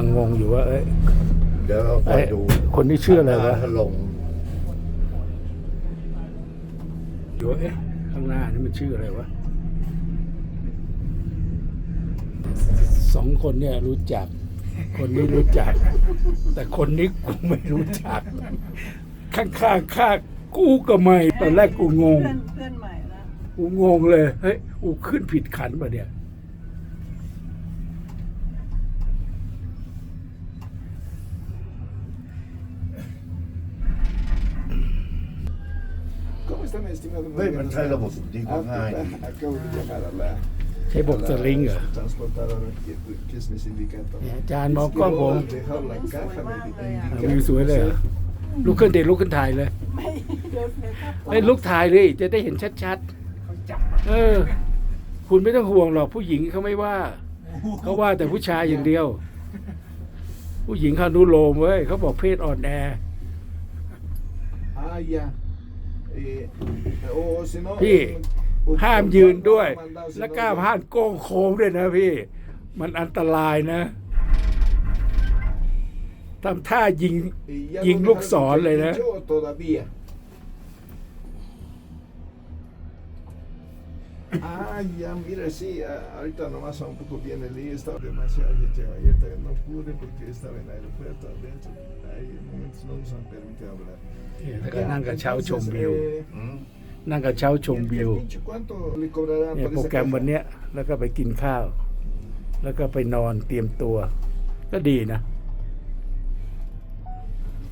ลังงงอยู่ว่าเอ้ยเดี๋ยวเราคอยดูเอ้ยคนที่ชื่ออะไรวะถล่มอยู่ว่าเอ๊ะข้างหน้านี่มันชื่ออะไรวะสองคนเนี่ยรู้จัก คนนี้รู้จัก แต่คนนี้กูไม่รู้จัก ข้างๆข้างกูก็ไม่ตอนแรกกูงง เพื่อนเพื่อนใหม่ละกูงงเลยเฮ้ยกูขึ้นผิดขันป่ะเนี่ย están, estimado? Muy เฮ้ย bien, มัน ¿no? ใช้ระบบนี้ก็ Ah, ง่าย Acabo de llamar a la, ใช้บอกสลิงเหรอ transportadora que, que es mi sindicato. เนี่ยอาจารย์มองกล้องผม Quiero dejar la caja de อะวิวสวยเลยเหรอลุกขึ้นเด็ลุกขึ้นถ่ายเลยไม่เดี๋ยวเดี๋ยวครับไอ้ยลุกถ่ายเลยจะได้เห็นชัดๆเออ คุณไม่ต้องห่วงหรอกผู้หญิงเขาไม่ว่าเขาว่าแต่ผู้ชายอย่างเดียว ผู้หญิงเขานุโลมเว้ยเขาบอกเพศอ่อนแอ Ah, ya. พี่ห้ามยืนด้วย และกล้าพานโก้งโค้งด้วยนะพี่ มันอันตรายนะทำท่ายิงยิงลูกศรเลยนะ Ah, ya, mira, sí, ah, ahorita nomás un poco viene el día, estaba demasiado gente ayer, también no pude porque estaba en el aeropuerto adentro, hay momentos no nos han permitido hablar. เนี่ยแล้วก็นั่งกระเช้าชม Entonces, วิว eh, อืมนั่งกระเช้าชมวิว el pinche, ¿Cuánto le cobrarán เนี่ย por โปร esa แกรม caja? วันเนี้ยแล้วก็ไปกินข้าว แล้วก็ไปนอนเตรียมตัว ก็ดีนะ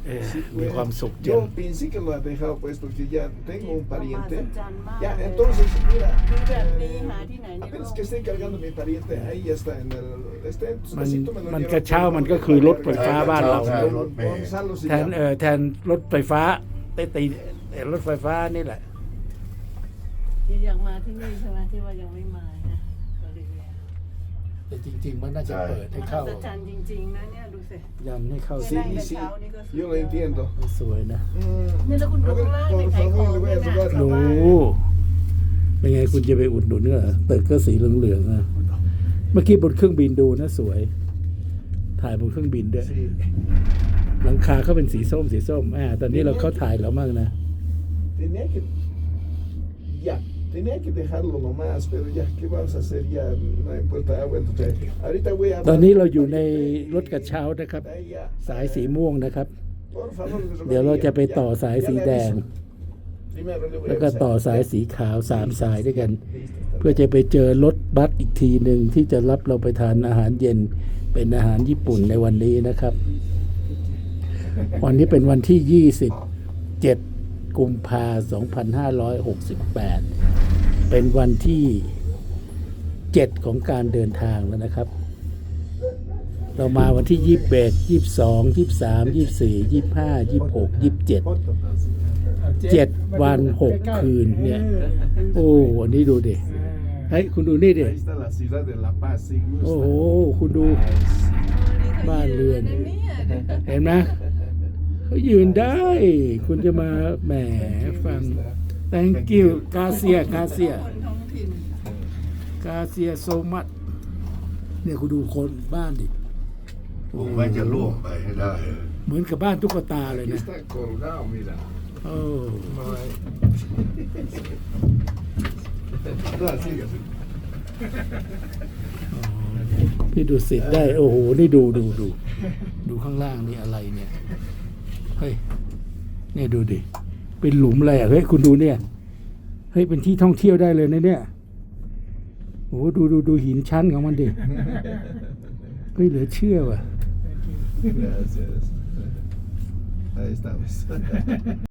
เออ Sí, มี pues, ความสุขจัง Yo pensé que lo ha dejado pues porque ya tengo un pariente. มหัศจรรย์มาก Ya, เลย entonces, mira. มีแบบนี้ eh, หาที่ไหนในโล Apenas ก que esté encargando mi pariente, ahí ya está en el. Está en มัน Suavecito me lo มัน lleva กระเช้า por- มันก็คือรถไฟฟ้าบ้านเราใช่ Don- รถเมล์ Gonzalo se แทน llama. เออแทนรถไฟฟ้าเต้ตีเอ่อรถไฟฟ้านี่แหละอยากมาที่นี่ใช่ไหมที่ว่ายังไม่มานะบริเวณ แต่จริง ๆ มันน่าจะใช่เปิดให้มหัเข้าศจรรย์จริงๆนะเนี่ยดูสิยันให้เข้า Sí, นั่งกระ sí, เช้านี่ก็สุด yo lo entiendo. สวยนะ Mm, เนี่ยแล้วคุณดู a ver, ข้างล่างใน por ขายของ favor, le voy a เนี่ยนะ robar. ดูเป็นไงคุณจะไปอุดหนุนเหรอตึกก็สีเหลืองๆนะ เมื่อกี้บนเครื่องบินดูนะสวย ถ่ายบนเครื่องบินด้วย Sí. หลังคาเขาเป็นสีส้มสีส้มอ่าตอนนี้เราเข้าถ่ายแล้วมากนะ Tenía que. Ya, tenía que dejarlo nomás, pero ya, ¿qué vamos a hacer? Ya no hay puerta de agua, entonces. Ahorita voy a. ตอนนี้เราอยู่ในรถกระเช้านะครับ Ahí ya. สายสีม่วงนะครับ Por favor, les เดี๋ยวเราจะไปต่อ rogaría. สาย Ya, สี ya le แดง aviso. Primero le voy a แล้วก็ avisar. ต่อสายสีขาวสามสายด้วยกัน Listo, está เพื่อจะไปเจอรถบัสอีกทีหนึ่งที่จะรับเราไปทานอาหารเย็นเป็นอาหารญี่ปุ่นในวันนี้นะครับ วันนี้เป็นวันที่ 27 กุมภา2568 เป็นวันที่ 7 ของการเดินทางแล้วนะครับ เรามาวันที่ 21 22 23 24 25 26 27เจ็ดวันหกคืนเนี่ย โอ้วันนี้ดูดิเฮ้ยคุณดูนี่ดิ โอ้โห คุณดูบ้านเรือน เห็นไหมเขายืนได้ คุณจะมาแหมฟัง thank you กาเซียกาเซียคนท้องถิ่นกาเซียโซมัตเนี่ยคุณดูคนบ้านดิผมไม่จะล่วงไปให้ได้เหมือนกับบ้านตุ๊กตาเลย Aquí นะ está colgado, mira. โอ้ No hay. No, sigue, sigue. พี่ดูสิได้ โอ้โห นี่ดูดูดู ดูข้างล่างนี่อะไรเนี่ย เฮ้ย เนี่ยดูดิ เป็นหลุมอะไรอะเฮ้ยคุณดูเนี่ยเฮ้ยเป็นที่ท่องเที่ยวได้เลยนะเนี่ยโอ้โหดูดูดูหินชั้นของมันดิเฮ้ยเหลือเชื่อว่ะ Gracias. Ahí estamos.